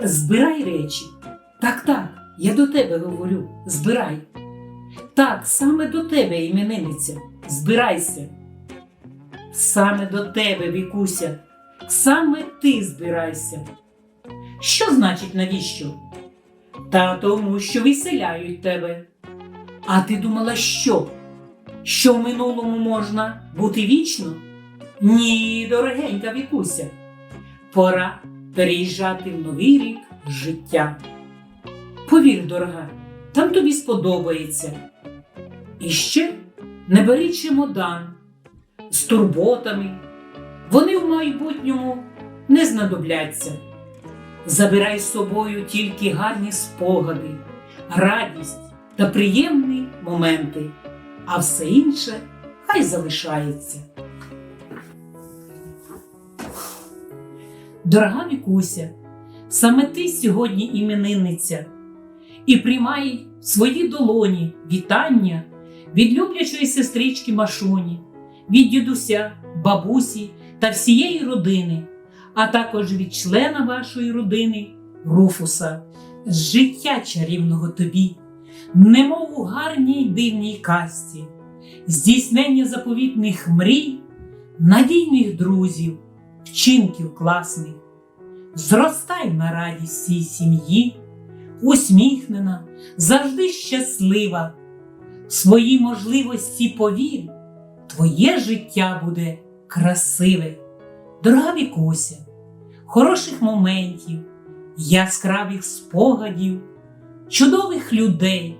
Збирай речі. Так, так, я до тебе говорю, збирай. Так, саме до тебе, іменинниця, збирайся. Саме до тебе, Вікуся, саме ти збирайся. Що значить навіщо? Та тому, що виселяють тебе. А ти думала, що? Що в минулому можна бути вічно? Ні, дорогенька Вікуся. Пора переїжджати в новий рік життя. Повір, дорога, там тобі сподобається. І ще не бери чемодан з турботами. Вони в майбутньому не знадобляться. Забирай з собою тільки гарні спогади, радість та приємні моменти, а все інше хай залишається. Дорога Вікуся, саме ти сьогодні іменинниця і приймай в свої долоні вітання від люблячої сестрички Машуні, від дідуся, бабусі та всієї родини, а також від члена вашої родини Руфуса, життя чарівного тобі, немов у гарній дивній казці, здійснення заповітних мрій, надійних друзів, вчинків класних. Зростай на радість цій сім'ї, усміхнена, завжди щаслива. Свої можливості повір, твоє життя буде красиве, дорога Вікуся, хороших моментів, яскравих спогадів, чудових людей,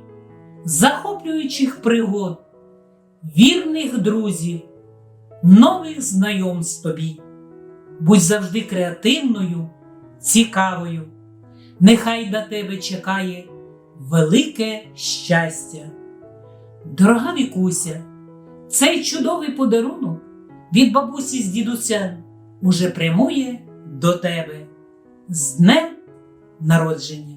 захоплюючих пригод, вірних друзів, нових знайомств тобі. Будь завжди креативною, цікавою. Нехай на тебе чекає велике щастя. Дорога Вікуся, цей чудовий подарунок від бабусі з дідусем уже прямує до тебе з днем народження.